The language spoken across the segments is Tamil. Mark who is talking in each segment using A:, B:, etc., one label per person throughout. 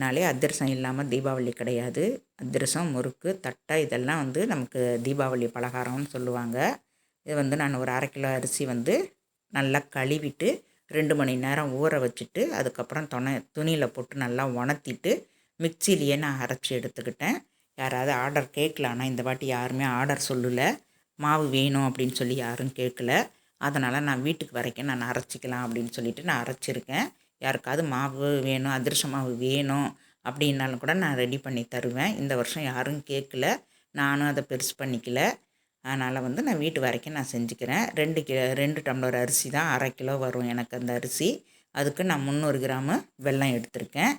A: அப்படின்னாலே அதிரசம் இல்லாமல் தீபாவளி கிடையாது. அதிரசம் முறுக்கு தட்டை இதெல்லாம் வந்து நமக்கு தீபாவளி பலகாரம்னு சொல்லுவாங்க. இது வந்து நான் ஒரு அரை கிலோ அரிசி வந்து நல்லா கழுவிட்டு ரெண்டு மணி நேரம் ஊற வச்சுட்டு அதுக்கப்புறம் துணை துணியில் போட்டு நல்லா உணர்த்திட்டு மிக்சிலேயே நான் அரைச்சி எடுத்துக்கிட்டேன். யாராவது ஆர்டர் கேட்கல ஆனால் இந்த வாட்டி யாருமே ஆர்டர் சொல்லலை. மாவு வேணும் அப்படின்னு சொல்லி யாரும் கேட்கல. அதனால் நான் வீட்டுக்கு வரைக்கும் நான் அரைச்சிக்கலாம் அப்படின்னு சொல்லிட்டு நான் அரைச்சிருக்கேன். யாருக்காவது மாவு வேணும் அதிரச மாவு வேணும் அப்படின்னாலும் கூட நான் ரெடி பண்ணி தருவேன். இந்த வருஷம் யாரும் கேட்கல. நானும் அதை பெருசு பண்ணிக்கல. அதனால் வந்து நான் வீட்டு வரைக்கும் நான் செஞ்சுக்கிறேன். ரெண்டு கி ரெண்டு டம்ளர் அரிசி தான் அரை கிலோ வரும் எனக்கு அந்த அரிசி. அதுக்கு நான் முந்நூறு கிராமு வெல்லம் எடுத்திருக்கேன்.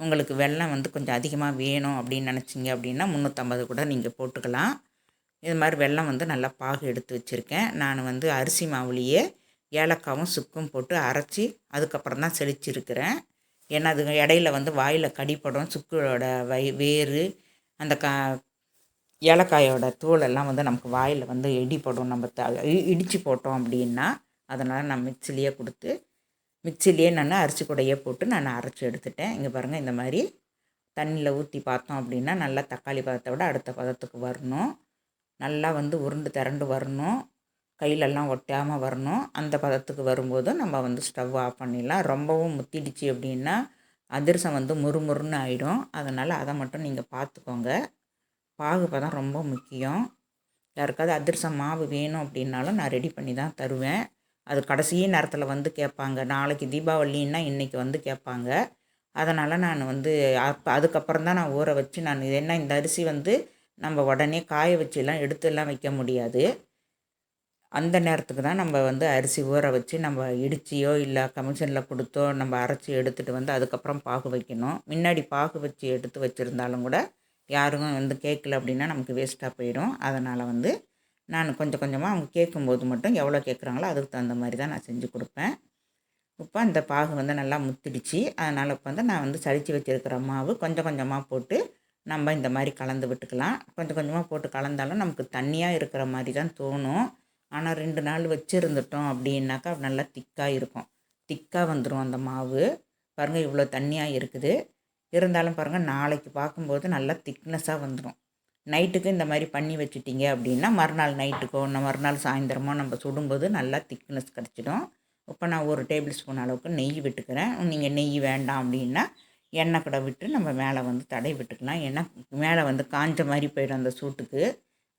A: உங்களுக்கு வெல்லம் வந்து கொஞ்சம் அதிகமாக வேணும் அப்படின்னு நினச்சிங்க அப்படின்னா முந்நூற்றம்பது கூட நீங்கள் போட்டுக்கலாம். இது மாதிரி வெல்லம் வந்து நல்லா பாகு எடுத்து வச்சுருக்கேன். நான் வந்து அரிசி மாவுலேயே ஏலக்காவும் சுக்கும் போட்டு அரைச்சி அதுக்கப்புறம் தான் செழிச்சிருக்கிறேன் ஏன்னா அது இடையில வந்து வாயில் கடிப்படும் சுக்கோட வை வேறு அந்த கா ஏலக்காயோட தூளெல்லாம் வந்து நமக்கு வாயில் வந்து இடிப்படும் நம்ம த இடித்து போட்டோம் அப்படின்னா அதனால் நான் மிக்சிலேயே கொடுத்து மிக்சிலேயே நான் அரிசி கூடையே போட்டு நான் அரைச்சி எடுத்துட்டேன். இங்கே பாருங்கள் இந்த மாதிரி தண்ணியில் ஊற்றி பார்த்தோம் அப்படின்னா நல்லா தக்காளி பதத்தை விட அடுத்த பதத்துக்கு வரணும். நல்லா வந்து உருண்டு திரண்டு வரணும். கையிலெல்லாம் ஒட்டாமல் வரணும். அந்த பதத்துக்கு வரும்போது நம்ம வந்து ஸ்டவ் ஆஃப் பண்ணிடலாம். ரொம்பவும் முத்திடுச்சு அப்படின்னா அதிரசம் வந்து முறுமுறுன்னு ஆகிடும் அதனால் அதை மட்டும் நீங்கள் பார்த்துக்கோங்க. பாகு பதம் ரொம்ப முக்கியம். யாருக்காவது அதிரசம் மாவு வேணும் அப்படின்னாலும் நான் ரெடி பண்ணி தான் தருவேன். அது கடைசி நேரத்தில் வந்து கேட்பாங்க. நாளைக்கு தீபாவளின்னா இன்றைக்கி வந்து கேட்பாங்க. அதனால் நான் வந்து அப்போ அதுக்கப்புறம் தான் நான் ஊற வச்சு நான் இது என்ன இந்த அரிசி வந்து நம்ம உடனே காய வச்சுலாம் எடுத்துலாம் வைக்க முடியாது. அந்த நேரத்துக்கு தான் நம்ம வந்து அரிசி ஊற வச்சு நம்ம இடிச்சியோ இல்லை கமிஷனில் கொடுத்தோ நம்ம அரைச்சி எடுத்துகிட்டு வந்து அதுக்கப்புறம் பாகு வைக்கணும். முன்னாடி பாகு வச்சு எடுத்து வச்சுருந்தாலும் கூட யாரும் வந்து கேட்கல அப்படின்னா நமக்கு வேஸ்ட்டாக போயிடும். அதனால் வந்து நான் கொஞ்சம் கொஞ்சமாக அவங்க கேட்கும்போது மட்டும் எவ்வளோ கேட்குறாங்களோ அதுக்கு தகுந்த மாதிரி தான் நான் செஞ்சு கொடுப்பேன். இப்போ அந்த பாகு வந்து நல்லா முத்திடுச்சு. அதனால் இப்போ வந்து நான் வந்து சளிச்சு வச்சுருக்கிற மாவு கொஞ்சம் கொஞ்சமாக போட்டு நம்ம இந்த மாதிரி கலந்து விட்டுக்கலாம். கொஞ்சம் கொஞ்சமாக போட்டு கலந்தாலும் நமக்கு தண்ணியாக இருக்கிற மாதிரி தான் தோணும். ஆனால் ரெண்டு நாள் வச்சுருந்துட்டோம் அப்படின்னாக்கா நல்லா திக்காக இருக்கும். திக்காக வந்துடும் அந்த மாவு. பாருங்கள் இவ்வளோ தண்ணியாக இருக்குது. இருந்தாலும் பாருங்கள் நாளைக்கு பார்க்கும்போது நல்லா திக்னஸாக வந்துடும் நைட்டுக்கு இந்த மாதிரி பண்ணி வச்சுட்டிங்க அப்படின்னா மறுநாள் நைட்டுக்கோ இல்லை மறுநாள் சாயந்தரமோ நம்ம சுடும்போது நல்லா திக்னஸ் கிடச்சிடும். இப்போ நான் ஒரு டேபிள் ஸ்பூன் அளவுக்கு நெய் விட்டுக்கிறேன். நீங்கள் நெய் வேண்டாம் அப்படின்னா எண்ணெய் கூட விட்டு நம்ம மேலே வந்து தடை விட்டுக்கலாம். ஏன்னா மேலே வந்து காஞ்ச மாதிரி போயிடும் அந்த சூட்டுக்கு.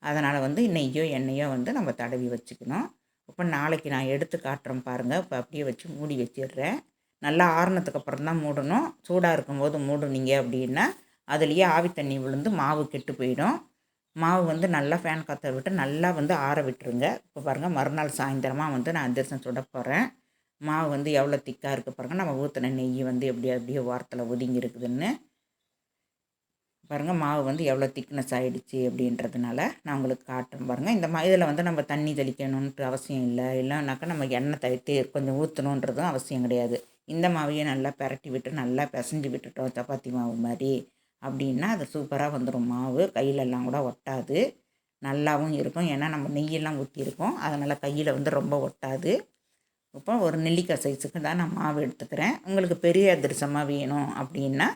A: அதனால் வந்து நெய்யோ எண்ணெயோ வந்து நம்ம தடவி வச்சுக்கணும். இப்போ நாளைக்கு நான் எடுத்து காட்டுறேன் பாருங்கள் இப்போ அப்படியே வச்சு மூடி வச்சிடுறேன். நல்லா ஆறுனதுக்கு அப்புறம் தான் மூடணும். சூடாக இருக்கும்போது மூடுனீங்க அப்படின்னா அதுலேயே ஆவி தண்ணி விழுந்து மாவு கெட்டு போயிடும். மாவு வந்து நல்லா ஃபேன் காற்ற விட்டு நல்லா வந்து ஆற விட்டுருங்க. இப்போ பாருங்கள் மறுநாள் சாயந்தரமாக வந்து நான் அதிரசம் சுட போகிறேன் மாவு வந்து எவ்வளோ திக்காக இருக்குது பாருங்கள் நம்ம ஊற்றின நெய் வந்து எப்படி அப்படியே வாரத்தில் ஒதுங்கி இருக்குதுன்னு. பாருங்கள் மாவு வந்து எவ்வளோ திக்னஸ் ஆகிடுச்சி அப்படின்றதுனால நான் உங்களுக்கு காட்டுறேன் பாருங்கள் இந்த மா இதில் வந்து நம்ம தண்ணி தெளிக்கணுன்ட்டு அவசியம் இல்லை. இல்லைனாக்கா நம்ம எண்ணெய் தவிர்த்து கொஞ்சம் ஊற்றணுன்றதும் அவசியம் கிடையாது. இந்த மாவையும் நல்லா பரட்டி விட்டு நல்லா பிசைஞ்சு விட்டுட்டோம் சப்பாத்தி மாவு மாதிரி அப்படின்னா அது சூப்பராக வந்துடும் மாவு கையிலெல்லாம் கூட ஒட்டாது. நல்லாவும் இருக்கும். ஏன்னா நம்ம நெய்யெல்லாம் ஊற்றியிருக்கோம் அதனால் கையில் வந்து ரொம்ப ஒட்டாது. இப்போ ஒரு நெல்லிக்காய் சைஸுக்கு தான் நான் மாவு எடுத்துக்கிறேன். உங்களுக்கு பெரிய அதிரசமாக வேணும் அப்படின்னா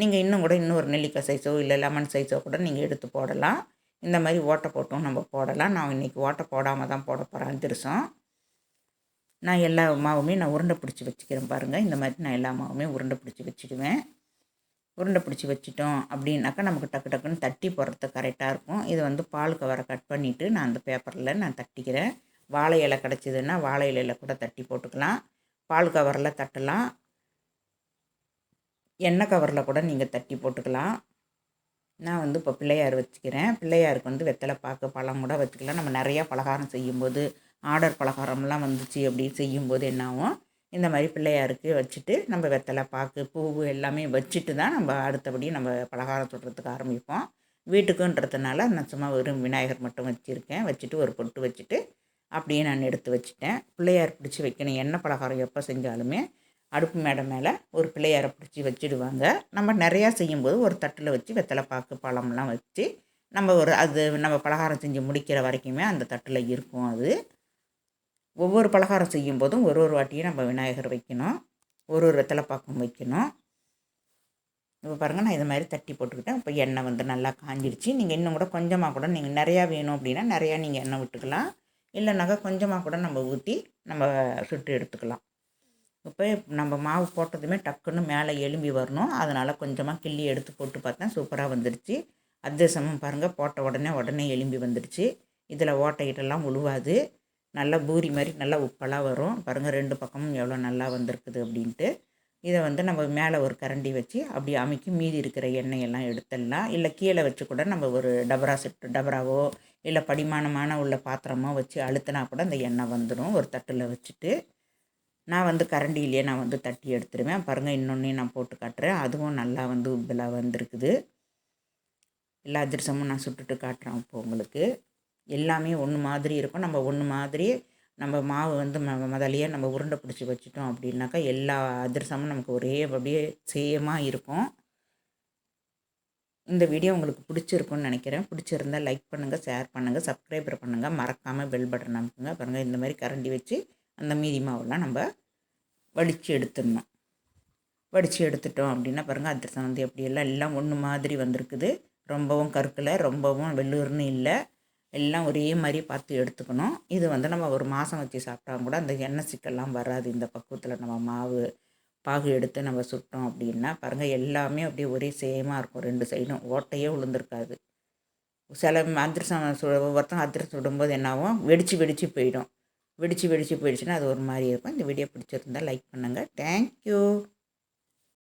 A: நீங்கள் இன்னும் கூட இன்னும் ஒரு நெல்லிக்காய் சைஸோ இல்லை லெமன் சைஸோ கூட நீங்கள் எடுத்து போடலாம். இந்த மாதிரி ஓட்டை போட்டும் நம்ம போடலாம். நான் இன்றைக்கி ஓட்டை போடாமல் தான் போட போகிறேன் அதிரசம் நான் எல்லா மாவுமே நான் உருண்டை பிடிச்சி வச்சுக்கிறேன் பாருங்கள் இந்த மாதிரி நான் எல்லா மாவுமே உருண்டை பிடிச்சி வச்சுடுவேன். உருண்டை பிடிச்சி வச்சிட்டோம் அப்படின்னாக்கா நமக்கு டக்கு டக்குன்னு தட்டி போடுறதுக்கு கரெக்டாக இருக்கும். இது வந்து பால் கவரை கட் பண்ணிவிட்டு நான் அந்த பேப்பரில் நான் தட்டிக்கிறேன். வாழை இலை கிடச்சிதுன்னா வாழை இலையில் கூட தட்டி போட்டுக்கலாம். பால் கவரில் தட்டலாம். எண்ணெய் கவரில் கூட நீங்கள் தட்டி போட்டுக்கலாம். நான் வந்து இப்போ பிள்ளையார் வச்சுக்கிறேன். பிள்ளையாருக்கு வந்து வெத்தலை பாக்கு பழம் கூட வச்சுக்கலாம். நம்ம நிறையா பலகாரம் செய்யும்போது ஆர்டர் பலகாரம்லாம் வந்துச்சு அப்படின்னு செய்யும்போது என்னாகும் இந்த மாதிரி பிள்ளையாருக்கு வச்சுட்டு நம்ம வெத்தலை பாக்கு பூவு எல்லாமே வச்சுட்டு தான் நம்ம அடுத்தபடி நம்ம பலகாரம் சுடுறதுக்கு ஆரம்பிப்போம். வீட்டுக்குன்றதுனால நான் சும்மா வெறும் விநாயகர் மட்டும் வச்சுருக்கேன். வச்சுட்டு ஒரு பொட்டு வச்சுட்டு அப்படியே நான் எடுத்து வச்சுட்டேன். பிள்ளையார் பிடிச்சி வைக்கணும். எண்ணெய் பலகாரம் எப்போ செஞ்சாலுமே அடுப்பு மேடை மேலே ஒரு பிள்ளையாரை பிடிச்சி வச்சுடுவாங்க. நம்ம நிறையா செய்யும்போது ஒரு தட்டில் வச்சு வெத்தலை பாக்கு பழம்லாம் வச்சு நம்ம ஒரு அது நம்ம பலகாரம் செஞ்சு முடிக்கிற வரைக்குமே அந்த தட்டில் இருக்கும் அது. ஒவ்வொரு பலகாரம் செய்யும்போதும் ஒரு ஒரு வாட்டியும் நம்ம விநாயகர் வைக்கணும். ஒரு ஒரு வெத்தலை பாக்கும் வைக்கணும். இப்போ பாருங்கள் நான் இது மாதிரி தட்டி போட்டுக்கிட்டேன். இப்போ எண்ணெய் வந்து நல்லா காஞ்சிடுச்சு. நீங்கள் இன்னும் கூட கொஞ்சமாக கூட நீங்கள் நிறையா வேணும் அப்படின்னா நிறையா நீங்கள் எண்ணெய் விட்டுக்கலாம். இல்லைனாக்கா கொஞ்சமாக கூட நம்ம ஊற்றி நம்ம சுட்டு எடுத்துக்கலாம். இப்போ நம்ம மாவு போட்டதுமே டக்குன்னு மேலே எலும்பி வரணும். அதனால் கொஞ்சமாக கிள்ளி எடுத்து போட்டு பார்த்தேன் சூப்பராக வந்துடுச்சு அதிரசமும் பாருங்கள் போட்ட உடனே உடனே எலும்பி வந்துடுச்சு இதில் ஓட்டைகிட்டெல்லாம் உழுவாது. நல்லா பூரி மாதிரி நல்லா உப்பெல்லாம் வரும். பாருங்கள் ரெண்டு பக்கமும் எவ்வளோ நல்லா வந்திருக்குது அப்படின்ட்டு. இதை வந்து நம்ம மேலே ஒரு கரண்டி வச்சு அப்படி அமைக்கி மீதி இருக்கிற எண்ணெயெல்லாம் எடுத்துடலாம். இல்லை கீழே வச்சு கூட நம்ம ஒரு டபரா செட் டபராவோ இல்லை படிமானமான உள்ள பாத்திரமோ வச்சு அழுத்தினா கூட அந்த எண்ணெய் வந்துடும் ஒரு தட்டில் வச்சுட்டு. நான் வந்து கரண்டியிலே நான் வந்து தட்டி எடுத்துருவேன். பாருங்கள் இன்னொன்றையும் நான் போட்டு காட்டுறேன். அதுவும் நல்லா வந்து உப்பில் வந்திருக்குது. எல்லா அதிரசமும் நான் சுட்டுட்டு காட்டுறேன் இப்போ உங்களுக்கு. எல்லாமே ஒன்று மாதிரி இருக்கும். நம்ம ஒன்று மாதிரி நம்ம மாவு வந்து ம முதலையே நம்ம உருண்டை பிடிச்சி வச்சுட்டோம் அப்படின்னாக்கா எல்லா அதிரசமும் நமக்கு ஒரே அப்படியே சேமாக இருக்கும். இந்த வீடியோ உங்களுக்கு பிடிச்சிருக்குன்னு நினைக்கிறேன். பிடிச்சிருந்தால் லைக் பண்ணுங்கள் ஷேர் பண்ணுங்கள் சப்ஸ்கிரைபர் பண்ணுங்கள் மறக்காமல் பெல் பட்டன் அமுக்குங்க. பாருங்கள் இந்த மாதிரி கரண்டி வச்சு அந்த மீதி மாவெல்லாம் நம்ம வடித்து எடுத்துடணும். வடித்து எடுத்துட்டோம் அப்படின்னா பாருங்கள் அதிரசம் வந்து எப்படியெல்லாம் எல்லாம் ஒன்று மாதிரி வந்திருக்குது. ரொம்பவும் கருக்கலை ரொம்பவும் வெள்ளூர்னு இல்லை. எல்லாம் ஒரே மாதிரி பார்த்து எடுத்துக்கணும். இது வந்து நம்ம ஒரு மாதம் வச்சு சாப்பிட்டா கூட அந்த எண்ணெய் சிக்கல்லாம் வராது. இந்த பக்குவத்தில் நம்ம மாவு பாகு எடுத்து நம்ம சுட்டோம் அப்படின்னா பாருங்கள் எல்லாமே அப்படியே ஒரே சேமாக இருக்கும். ரெண்டு சைடும் ஓட்டையே உளுந்திருக்காது. சில அதிரசம் சுட ஒவ்வொருத்தரும் அதிரசம் சுடும்போது என்னாகும்? வெடித்து வெடித்து போயிடும். வெடித்து வெடித்து போயிடுச்சுன்னா அது ஒரு மாதிரி இருக்கும். இந்த வீடியோ பிடிச்சிருந்தால் லைக் பண்ணுங்கள் தேங்க்யூ